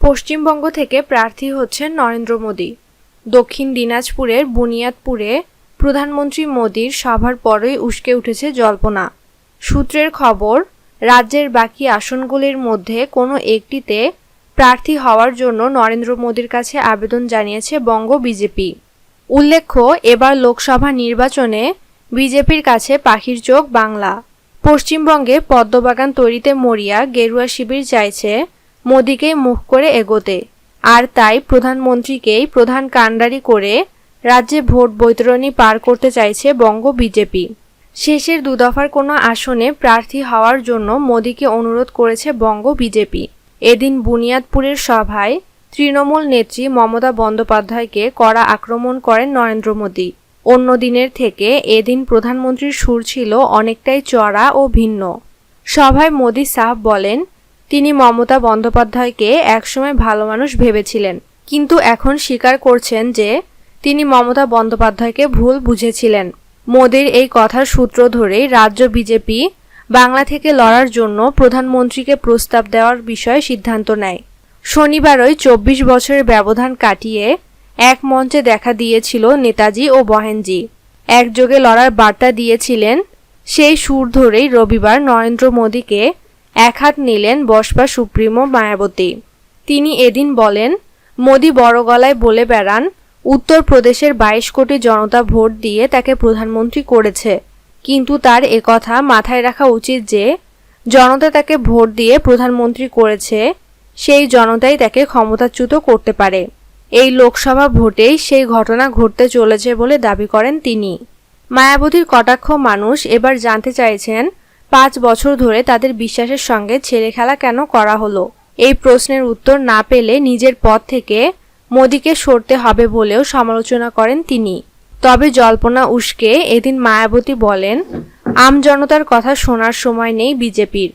পশ্চিমবঙ্গ থেকে প্রার্থী হচ্ছেন নরেন্দ্র মোদী। দক্ষিণ দিনাজপুরের বুনিয়াদপুরে প্রধানমন্ত্রী মোদীর সভার পরই উস্কে উঠেছে জল্পনা। সূত্রের খবর, রাজ্যের বাকি আসনগুলির মধ্যে কোনো একটিতে প্রার্থী হওয়ার জন্য নরেন্দ্র মোদীর কাছে আবেদন জানিয়েছে বঙ্গ বিজেপি। উল্লেখ্য, এবার লোকসভা নির্বাচনে বিজেপির কাছে পাখির চোখ বাংলা। পশ্চিমবঙ্গে পদ্মবাগান তৈরিতে মরিয়া গেরুয়া শিবির চাইছে মোদীকেই মুখ করে এগোতে। আর তাই প্রধানমন্ত্রীকেই প্রধান কাণ্ডারি করে রাজ্যে ভোট বৈতরণী পার করতে চাইছে বঙ্গ বিজেপি। শেষের দুদফার কোনো আসনে প্রার্থী হওয়ার জন্য মোদীকে অনুরোধ করেছে বঙ্গ বিজেপি। এদিন বুনিয়াদপুরের সভায় তৃণমূল নেত্রী মমতা বন্দ্যোপাধ্যায়কে কড়া আক্রমণ করেন নরেন্দ্র মোদী। অন্য দিনের থেকে এদিন প্রধানমন্ত্রীর সুর ছিল অনেকটাই চড়া ও ভিন্ন। সভায় মোদী সাহ বলেন তিনি মমতা বন্দ্যোপাধ্যায়কে একসময় ভালো মানুষ ভেবেছিলেন, কিন্তু এখন স্বীকার করছেন যে তিনি মমতা বন্দ্যোপাধ্যায়কে ভুল বুঝেছিলেন। মোদীর এই কথার সূত্র ধরেই রাজ্য বিজেপি বাংলা থেকে লড়ার জন্য প্রধানমন্ত্রীকে প্রস্তাব দেওয়ার বিষয়ে সিদ্ধান্ত নেয়। শনিবারই চব্বিশ বছরের ব্যবধান কাটিয়ে এক মঞ্চে দেখা দিয়েছিল নেতাজি ও বহেনজি। একযোগে লড়ার বার্তা দিয়েছিলেন, সেই সুর ধরেই রবিবার নরেন্দ্র মোদীকে এক হাত নিলেন বসপা সুপ্রিমো মায়াবতী। তিনি এদিন বলেন, মোদী বড় গলায় বলে বেড়ান উত্তরপ্রদেশের বাইশ কোটি জনতা ভোট দিয়ে তাকে প্রধানমন্ত্রী করেছে। কিন্তু তার একথা মাথায় রাখা উচিত যে, জনতা তাকে ভোট দিয়ে প্রধানমন্ত্রী করেছে, সেই জনতাই তাকে ক্ষমতাচ্যুত করতে পারে। এই লোকসভা ভোটেই সেই ঘটনা ঘটতে চলেছে বলে দাবি করেন তিনি। মায়াবতীর কটাক্ষ মানুষ এবার জানতে চাইছেন পাঁচ বছর ধরে তাদের বিশ্বাসের সঙ্গে ছেলে খেলা কেন করা হলো? এই প্রশ্নের উত্তর না পেলে নিজের পদ থেকে মোদীকে সরতে হবে বলেও সমালোচনা করেন তিনি। তবে জল্পনা উস্কে এদিন মায়াবতী বলেন, আম জনতার কথা শোনার সময় নেই বিজেপির।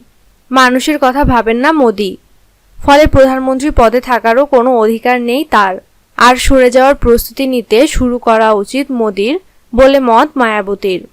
মানুষের কথা ভাবেন না মোদী। ফলে প্রধানমন্ত্রী পদে থাকারও কোনো অধিকার নেই তার। আর সরে যাওয়ার প্রস্তুতি নিতে শুরু করা উচিত মোদীর বলে মত মায়াবতীর।